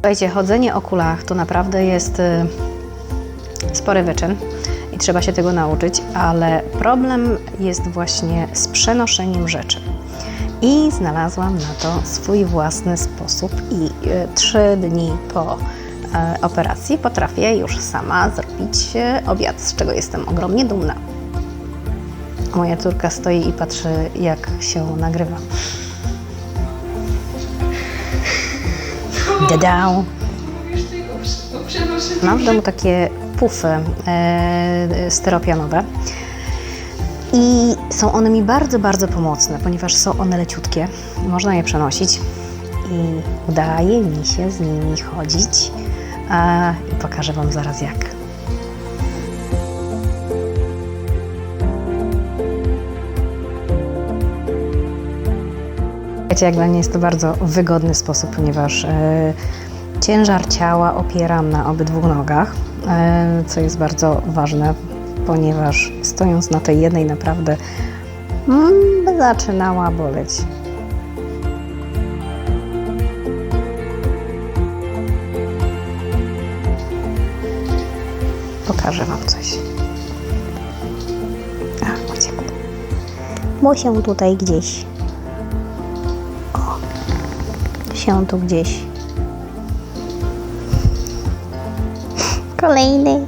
Słuchajcie, chodzenie o kulach to naprawdę jest y, spory wyczyn i trzeba się tego nauczyć, ale problem jest właśnie z przenoszeniem rzeczy. I znalazłam na to swój własny sposób i y, trzy dni po e, operacji potrafię już sama zrobić obiad, z czego jestem ogromnie dumna. Moja córka stoi i patrzy, jak się nagrywa. Dadał. Mam w domu takie pufy e, styropianowe i są one mi bardzo, bardzo pomocne, ponieważ są one leciutkie, można je przenosić i udaje mi się z nimi chodzić i pokażę Wam zaraz jak. Jak dla mnie jest to bardzo wygodny sposób, ponieważ e, ciężar ciała opieram na obydwu nogach, e, co jest bardzo ważne, ponieważ stojąc na tej jednej naprawdę mm, zaczynała boleć. Pokażę Wam coś. A, uciekł. Musiał tutaj gdzieś się tu gdzieś. Kolejny.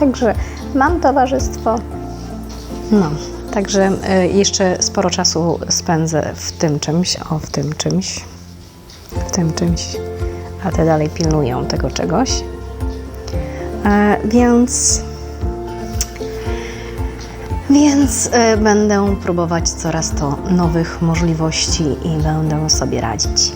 Także mam towarzystwo. No, także y, jeszcze sporo czasu spędzę w tym czymś, o w tym czymś, w tym czymś, a te dalej pilnują tego czegoś. E, więc więc y, będę próbować coraz to nowych możliwości i będę sobie radzić.